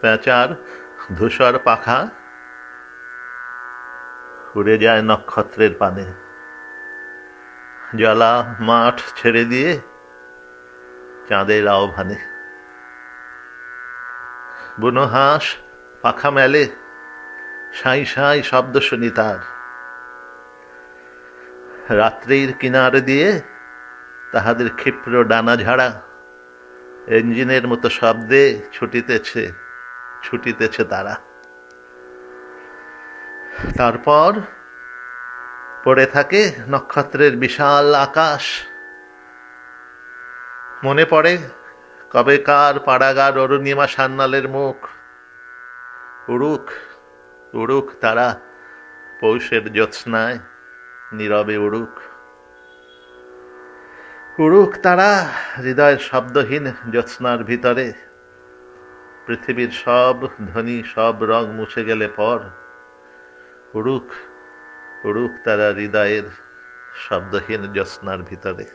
পেঁচার ধূসর পাখা উড়ে যায় নক্ষত্রের পানে। জলা মাঠ ছেড়ে দিয়ে চাঁদের আহ্বানে। বুনো হাঁস পাখা মেলে, সাঁই সাঁই শব্দ শুনি তার। রাত্রির কিনারে দিয়ে তাহাদের ক্ষিপ্র ডানা ঝাড়া ইঞ্জিনের মতো শব্দে ছুটিতেছে ছুটিতেছে তারা। তারপর পড়ে থাকে নক্ষত্রের বিশাল আকাশ। মনে পড়ে কবেকার পাড়াগার অরুণিমা সান্যালের মুখ। উড়ুক উড়ুক তারা পৌষের জ্যোৎস্নায়, নীরবে উড়ুক। উড়ুক তারা হৃদয়ের শব্দহীন জ্যোৎস্নার ভিতরে পৃথিবীর সব ধ্বনি, সব রং মুছে গেলে পর রুখ রুখ তারা হৃদয়ের শব্দহীন জ্যোৎস্নার ভিতরে।